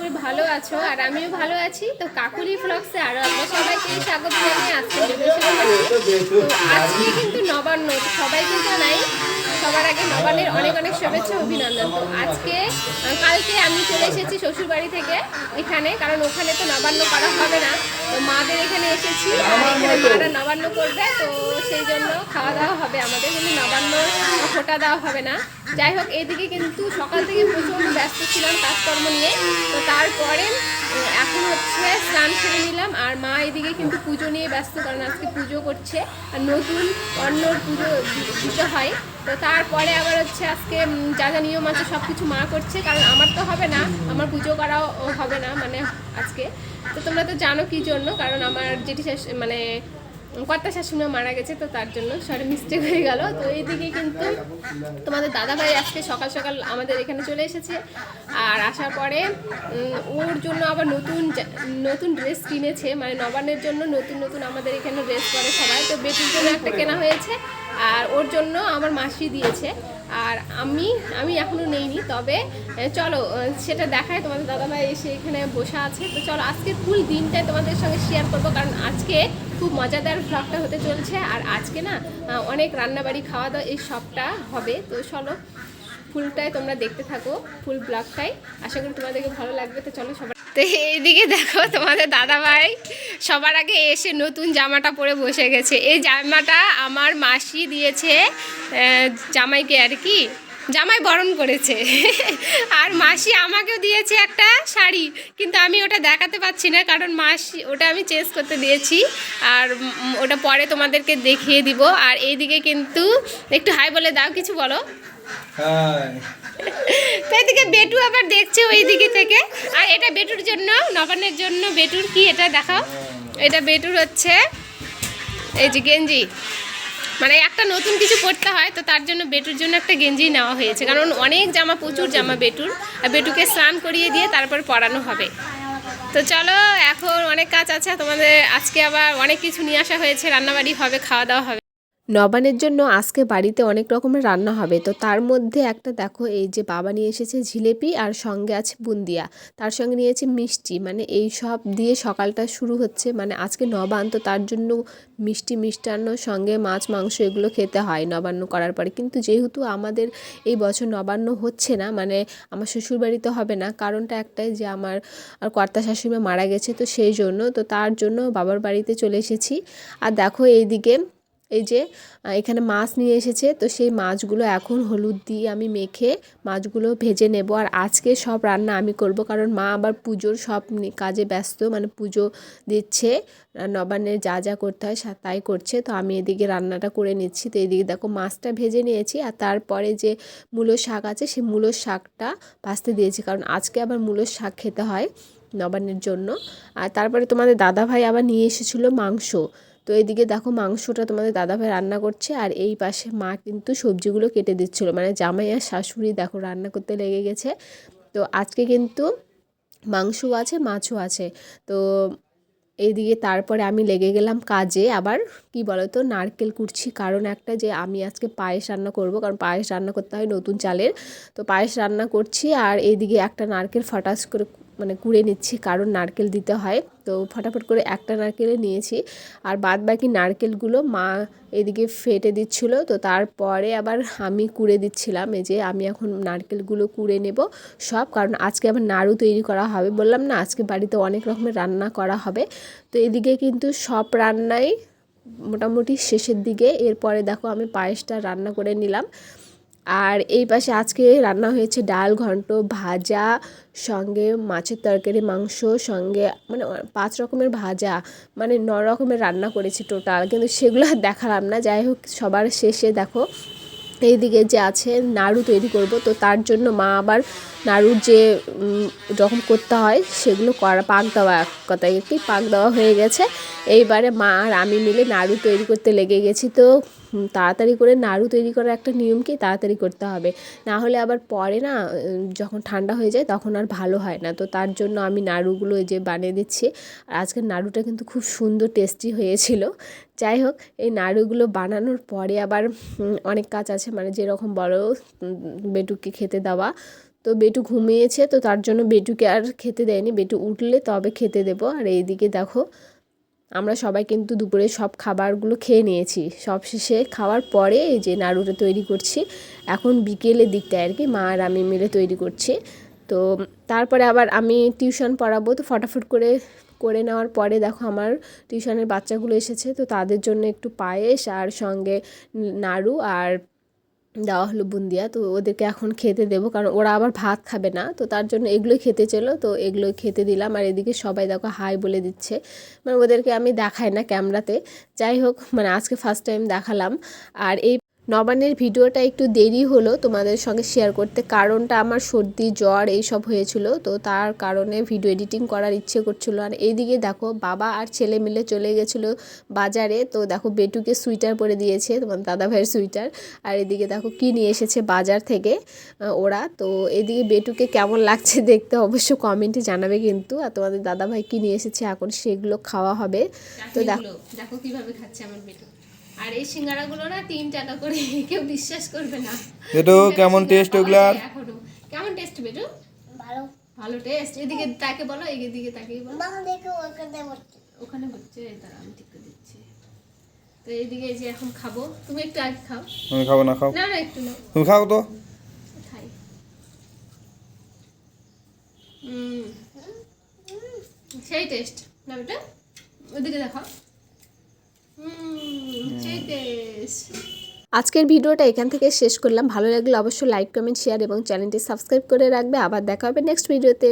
করি ভালো আছো আর আমিও ভালো আছি। তো কাকুলি ফ্লক্সে আরও আমরা সবাইকে স্বাগত জানিয়ে আজকে আজকে কিন্তু নবান্ন সবাইকে জানাই সবার আগে নবান্নের অনেক অনেক শুভেচ্ছা অভিনন্দন। তো আজকে কালকে আমি চলে এসেছি শ্বশুর বাড়ি থেকে এখানে কারণ ওখানে তো নবান্ন করা হবে না। তো মাদের এখানে এসেছি আর এখানে মারা নবান্ন করবে তো সেই জন্য খাওয়া দাওয়া হবে আমাদের কিন্তু নবান্ন ফোটা দেওয়া হবে না। যাই হোক এইদিকে কিন্তু সকাল থেকে প্রচণ্ড ব্যস্ত ছিলাম কাজকর্ম নিয়ে। তো তারপরে এখন হচ্ছে স্নান সেরে নিলাম। আর মা এদিকে কিন্তু পুজো নিয়ে ব্যস্ত, কারণ আজকে পুজো করছে। আর নতুন অন্নর পুজো দিতে হয়। তো তারপরে আবার হচ্ছে আজকে যা যা নিয়ম আছে সব কিছু মা করছে। কারণ আমার তো হবে না, আমার পুজো করাও হবে না মানে আজকে। তো তোমরা তো জানো কি জন্য? কারণ আমার যেটি মানে কর্তা শাশুড়ি মারা গেছে, তো তার জন্য সরি মিস্টেক হয়ে গেল। তো এইদিকে কিন্তু তোমাদের দাদা ভাই আজকে সকাল সকাল আমাদের এখানে চলে এসেছে। আর আসার পরে ওর জন্য আবার নতুন নতুন ড্রেস কিনেছে। মানে নবান্নের জন্য নতুন নতুন আমাদের এখানে ড্রেস পরে সবাই। তো বেটির জন্য একটা কেনা হয়েছে। আর ওর জন্য আমার মাসি দিয়েছে। আর আমি আমি এখনও নেইনি। তবে চলো সেটা দেখায় তোমাদের দাদাভাই এসে এখানে বসা আছে। তো চলো আজকে ফুল দিনটাই তোমাদের সঙ্গে শেয়ার করব। কারণ আজকে খুব মজাদার ভ্লগটা হতে চলছে। আর আজকে না অনেক রান্নাবাড়ি খাওয়া দাওয়া এই সবটা হবে। তো চলো ফুলটাই তোমরা দেখতে থাকো, ফুল ব্লগটাই আশা করি তোমাদেরকে ভালো লাগবে। তো চলো সবার তো এইদিকে দেখো তোমাদের দাদাভাই, সবার আগে এসে নতুন জামাটা পরে বসে গেছে। এই জামাটা আমার মাসি দিয়েছে জামাইকে আর কি। জামাই বরণ করেছে। আর মাসি আমাকেও দিয়েছে একটা শাড়ি কিন্তু আমি ওটা দেখাতে পাচ্ছি না কারণ মাসি ওটা আমি চেঞ্জ করতে দিয়েছি। আর ওটা পরে তোমাদেরকে দেখিয়ে দিব। আর এইদিকে কিন্তু একটু হাই বলে দাও কিছু বলো। তো এদিকে বেটু আবার দেখছে ওই দিকে থেকে। আর এটা বেটুর জন্য নবান্নের জন্য বেটুর কি এটা দেখাও? এটা বেটুর হচ্ছে এই যে গেঞ্জি। মানে একটা নতুন কিছু করতে হয়, তো তার জন্য বেটুর জন্য একটা গেঞ্জি নেওয়া হয়েছে। কারণ অনেক জামা, প্রচুর জামা বেটুর। আর বেটুকে স্নান করিয়ে দিয়ে তারপর পরানো হবে। তো চলো, এখন অনেক কাজ আছে। তোমাদের আজকে আবার অনেক কিছু নিয়ে আসা হয়েছে। রান্নাবাড়ি হবে, খাওয়া দাওয়া হবে। নবানের জন্য আজকে বাড়িতে অনেক রকমের রান্না হবে। তো তার মধ্যে একটা দেখো, এই যে বাবা নিয়ে এসেছে জিলেপি আর সঙ্গে আছে বুন্দিয়া। তার সঙ্গে নিয়েছে মিষ্টি। মানে এই সব দিয়ে সকালটা শুরু হচ্ছে। মানে আজকে নবান তো তার জন্য মিষ্টি মিষ্টান্ন, সঙ্গে মাছ, মাংস এগুলো খেতে হয় নবান্ন করার পরে। কিন্তু যেহেতু আমাদের এই বছর নবান্ন হচ্ছে না মানে আমার শ্বশুরবাড়িতে হবে না, কারণটা একটাই যে আমার আর কর্তা শাশুড়ি মারা গেছে, তো সেই জন্য, তো তার জন্য বাবার বাড়িতে চলে এসেছি। আর দেখো এইদিকে এই যে এখানে মাছ নিয়ে এসেছে। তো সেই মাছগুলো এখন হলুদ দিয়ে আমি মেখে মাছগুলো ভেজে নেব। আর আজকে সব রান্না আমি করব, কারণ মা আবার পুজোর সব কাজে ব্যস্ত মানে পুজো দিচ্ছে। নবান্নের যা যা করতে হয় তাই করছে। তো আমি এদিকে রান্নাটা করে নিচ্ছি। তো এদিকে দেখো মাছটা ভেজে নিয়েছি। আর তারপরে যে মূলো শাক আছে, সেই মূলো শাকটা ভাজতে দিয়েছি। কারণ আজকে আবার মূলো শাক খেতে হয় নবান্নের জন্য। আর তারপরে তোমাদের দাদা ভাই আবার নিয়ে এসেছিল মাংস। তো এদিকে দেখো মাংসটা তোমাদের দাদাভাই রান্না করছে আর এই পাশে মা কিন্তু সবজিগুলো কেটে দিচ্ছিল। মানে জামাই আর শাশুড়ি দেখো রান্না করতে লেগে গেছে। তো আজকে কিন্তু মাংসও আছে, মাছও আছে। তো এইদিকে তারপরে আমি লেগে গেলাম কাজে। আবার কি বলতো, নারকেল কুড়ছি কারণ একটা যে আমি আজকে পায়েস রান্না করব, কারণ পায়েস রান্না করতে হয় নতুন চালের। তো পায়েস রান্না করছি আর এইদিকে একটা নারকেল ফটাস করে মানে কুড়ে নিচ্ছি, কারণ নারকেল দিতে হয়। তো ফটাফট করে একটা নারকেলে নিয়েছি। আর বাদ বাকি নারকেলগুলো মা এদিকে ফেটে দিচ্ছিল। তো তারপরে আবার আমি কুড়ে দিচ্ছিলাম। এই যে আমি এখন নারকেলগুলো কুড়ে নেব সব, কারণ আজকে আবার নাড়ু তৈরি করা হবে। বললাম না, আজকে বাড়িতে অনেক রকমের রান্না করা হবে। তো এদিকে কিন্তু সব রান্নাই মোটামুটি শেষের দিকে। এরপরে দেখো আমি পায়েসটা রান্না করে নিলাম। আর এই পাশে আজকে রান্না হয়েছে ডাল, ঘন্ট, ভাজা, সঙ্গে মাছের তরকারি, মাংস, সঙ্গে মানে পাঁচ রকমের ভাজা মানে ন রকমের রান্না করেছি টোটাল কিন্তু সেগুলো আর দেখালাম না। যাই হোক, সবার শেষে দেখো, এইদিকে যে আছে নাড়ু তৈরি করব, তো তার জন্য মা আবার নাড়ুর যে রকম করতে হয়, সেগুলো করা, পাক দেওয়া এক কথায় কি, পাক দেওয়া হয়ে গেছে। এইবারে মা আর আমি মিলে নাড়ু তৈরি করতে লেগে গেছি, তো তাড়াতাড়ি করে নাড়ু তৈরি করার একটা নিয়ম কি? তাড়াতাড়ি করতে হবে। না হলে আবার পরে না যখন ঠান্ডা হয়ে যায় তখন আর ভালো হয় না। তো তার জন্য আমি নাড়ুগুলো যে বানিয়ে দিচ্ছি। আর আজকের নাড়ুটা কিন্তু খুব সুন্দর টেস্টি হয়েছিল। যাই হোক, এই নাড়ুগুলো বানানোর পরে আবার অনেক কাজ আছে। মানে যেরকম বড় বেটুকে খেতে দেওয়া। তো বেটু ঘুমিয়েছে, তো তার জন্য বেটুকে আর খেতে দেয়নি। বেটু উঠলে তবে খেতে দেবো। আর এইদিকে দেখো আমরা সবাই কিন্তু দুপুরে সব খাবারগুলো খেয়ে নিয়েছি। সব শেষে খাওয়ার পরে এই যে নাড়ুটা তৈরি করছি, এখন বিকেলের দিকটায় আর কি, মা আর আমি মিলে তৈরি করছি। তো তারপরে আবার আমি টিউশন পড়াবো, তো ফটাফট করে করে নেওয়ার পরে দেখো আমার টিউশনের বাচ্চাগুলো এসেছে, তো তাদের জন্য একটু পায়েস আর সঙ্গে নাড়ু আর দেওয়া হলো বুন্দিয়া, তো ওদেরকে এখন খেতে দেবো, কারণ ওরা আবার ভাত খাবে না, তো তার জন্য এগুলোই খেতে চেলো তো এগুলোই খেতে দিলাম। আর এদিকে সবাই দেখো হাই বলে দিচ্ছে মানে ওদেরকে আমি দেখাই না ক্যামেরাতে। যাই হোক মানে আজকে ফার্স্ট টাইম দেখালাম। আর এই নবান্নের ভিডিওটা একটু দেরি হলো তোমাদের সঙ্গে শেয়ার করতে। কারণটা আমার সর্দি, জ্বর এইসব হয়েছিল, তো তার কারণে ভিডিও এডিটিং করার ইচ্ছে করছিল। আর এইদিকে দেখো, বাবা আর ছেলে মিলে চলে গেছিল বাজারে, তো দেখো বেটুকে সুইটার পরে দিয়েছে, তোমার দাদা ভাইয়ের সুইটার আর এদিকে দেখো কি নিয়ে এসেছে বাজার থেকে ওরা। তো এদিকে বেটুকে কেমন লাগছে দেখতে অবশ্য কমেন্টে জানাবে কিন্তু, আর তোমাদের দাদা ভাই কি নিয়ে এসেছে এখন সেগুলো খাওয়া হবে। তো দেখো দেখো কীভাবে খাচ্ছে আমার বেটু। আর এই সিঙ্গারাগুলো না তিন টাকা করে কেউ বিশ্বাস করবে না। বেটু কেমন টেস্ট ওগুলার? কেমন টেস্ট বেটু? ভালো। ভালো টেস্ট এদিকে তাকে বলো এদিকে তাকে বলো। দেখো ওখানে বসছে। ওখানে হচ্ছে তারা আমি ঠিক করে দিচ্ছি। তো এইদিকে যে এখন খাব। তুমি একটু আগে খাও। আমি খাব না খাও। না না একটু না তুমি খাও তো। খাই হুম সেই টেস্ট না বেটা? ওদিকে দেখো হুম সেই টেস্ট আজকের ভিডিওটা এখান থেকে শেষ করলাম। ভালো লাগলে অবশ্যই লাইক কমেন্ট শেয়ার এবং চ্যানেলটি সাবস্ক্রাইব করে রাখবে। আবার দেখা হবে নেক্সট ভিডিওতে।